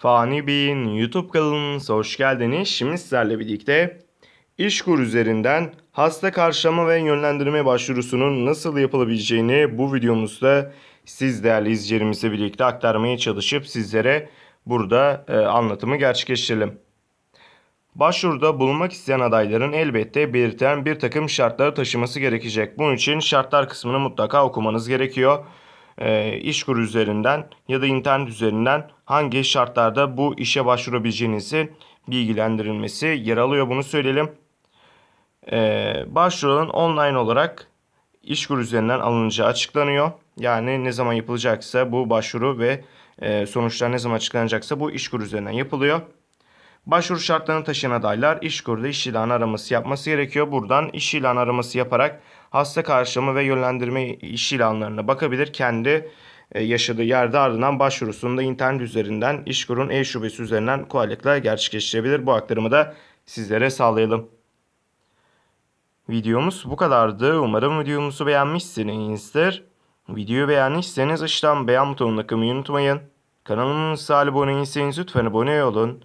Fani Bey'in YouTube kanalınıza hoş geldiniz. Şimdi sizlerle birlikte İşkur üzerinden hasta karşılama ve yönlendirme başvurusunun nasıl yapılabileceğini bu videomuzda siz değerli izleyicilerimizle birlikte aktarmaya çalışıp sizlere burada e, anlatımı gerçekleştirelim. Başvuruda bulunmak isteyen adayların elbette belirtilen bir takım şartları taşıması gerekecek. Bunun için şartlar kısmını mutlaka okumanız gerekiyor. Ee, İşkur üzerinden ya da internet üzerinden hangi şartlarda bu işe başvurabileceğinizi bilgilendirilmesi yer alıyor. Bunu söyleyelim. Ee, başvuruların online olarak İşkur üzerinden alınacağı açıklanıyor. Yani ne zaman yapılacaksa bu başvuru ve e, sonuçlar ne zaman açıklanacaksa bu İşkur üzerinden yapılıyor. Başvuru şartlarını taşıyan adaylar İşkur'da iş ilanı araması yapması gerekiyor. Buradan iş ilanı araması yaparak hasta karşılama ve yönlendirme iş ilanlarına bakabilir. Kendi e, yaşadığı yerde ardından başvurusunu da internet üzerinden İşkur'un e-şubesi üzerinden kolaylıkla gerçekleştirebilir. Bu aktarımı da sizlere sağlayalım. Videomuz bu kadardı. Umarım videomuzu beğenmişsinizdir. Videoyu beğendiyseniz aşağıdan beğen butonuna tıklamayı unutmayın. Kanalımıza abone değilseniz lütfen abone olun.